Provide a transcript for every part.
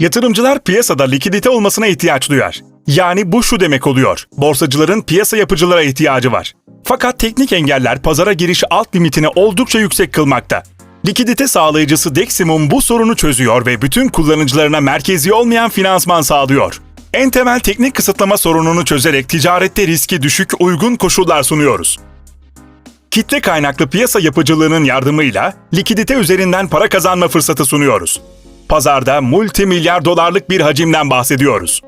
Yatırımcılar piyasada likidite olmasına ihtiyaç duyar. Yani bu şu demek oluyor. Borsacıların piyasa yapıcılara ihtiyacı var. Fakat teknik engeller pazara giriş alt limitini oldukça yüksek kılmakta. Likidite sağlayıcısı Deximum bu sorunu çözüyor ve bütün kullanıcılarına merkezi olmayan finansman sağlıyor. En temel teknik kısıtlama sorununu çözerek ticarette riski düşük uygun koşullar sunuyoruz. Kitle kaynaklı piyasa yapıcılığının yardımıyla likidite üzerinden para kazanma fırsatı sunuyoruz. Pazarda multimilyar dolarlık bir hacimden bahsediyoruz.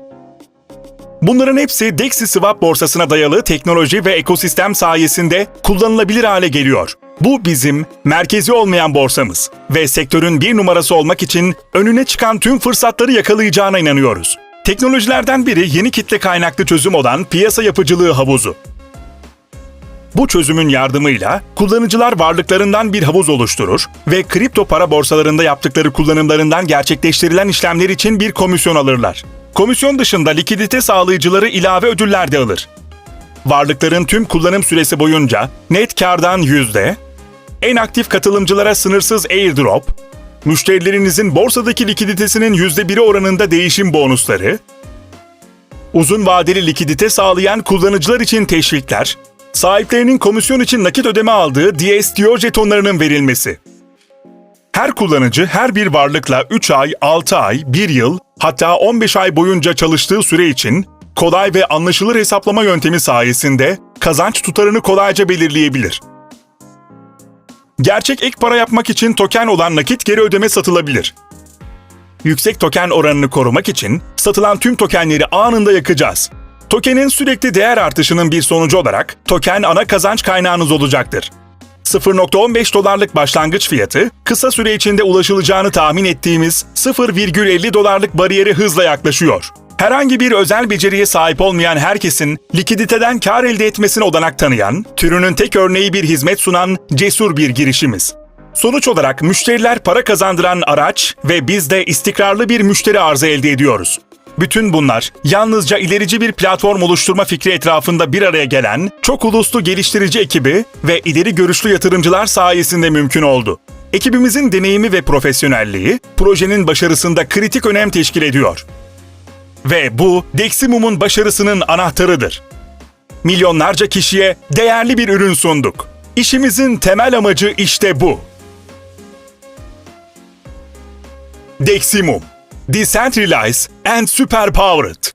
Bunların hepsi Dexi Swap borsasına dayalı teknoloji ve ekosistem sayesinde kullanılabilir hale geliyor. Bu bizim merkezi olmayan borsamız ve sektörün bir numarası olmak için önüne çıkan tüm fırsatları yakalayacağına inanıyoruz. Teknolojilerden biri yeni kitle kaynaklı çözüm olan piyasa yapıcılığı havuzu. Bu çözümün yardımıyla kullanıcılar varlıklarından bir havuz oluşturur ve kripto para borsalarında yaptıkları kullanımlarından gerçekleştirilen işlemler için bir komisyon alırlar. Komisyon dışında likidite sağlayıcıları ilave ödüller de alır. Varlıkların tüm kullanım süresi boyunca net kardan yüzde, en aktif katılımcılara sınırsız airdrop, müşterilerinizin borsadaki likiditesinin yüzde biri oranında değişim bonusları, uzun vadeli likidite sağlayan kullanıcılar için teşvikler, sahiplerinin komisyon için nakit ödeme aldığı DSTO jetonlarının verilmesi. Her kullanıcı her bir varlıkla 3 ay, 6 ay, 1 yıl, hatta 15 ay boyunca çalıştığı süre için kolay ve anlaşılır hesaplama yöntemi sayesinde kazanç tutarını kolayca belirleyebilir. Gerçek ek para yapmak için token olan nakit geri ödeme satılabilir. Yüksek token oranını korumak için satılan tüm tokenleri anında yakacağız. Tokenin sürekli değer artışının bir sonucu olarak token ana kazanç kaynağınız olacaktır. 0.15 dolarlık başlangıç fiyatı, kısa süre içinde ulaşılacağını tahmin ettiğimiz 0,50 dolarlık bariyeri hızla yaklaşıyor. Herhangi bir özel beceriye sahip olmayan herkesin likiditeden kar elde etmesine olanak tanıyan, türünün tek örneği bir hizmet sunan cesur bir girişimiz. Sonuç olarak müşteriler para kazandıran araç ve biz de istikrarlı bir müşteri arzı elde ediyoruz. Bütün bunlar yalnızca ilerici bir platform oluşturma fikri etrafında bir araya gelen çok uluslu geliştirici ekibi ve ileri görüşlü yatırımcılar sayesinde mümkün oldu. Ekibimizin deneyimi ve profesyonelliği projenin başarısında kritik önem teşkil ediyor. Ve bu Deximum'un başarısının anahtarıdır. Milyonlarca kişiye değerli bir ürün sunduk. İşimizin temel amacı işte bu. Deximum. Decentralized and superpowered.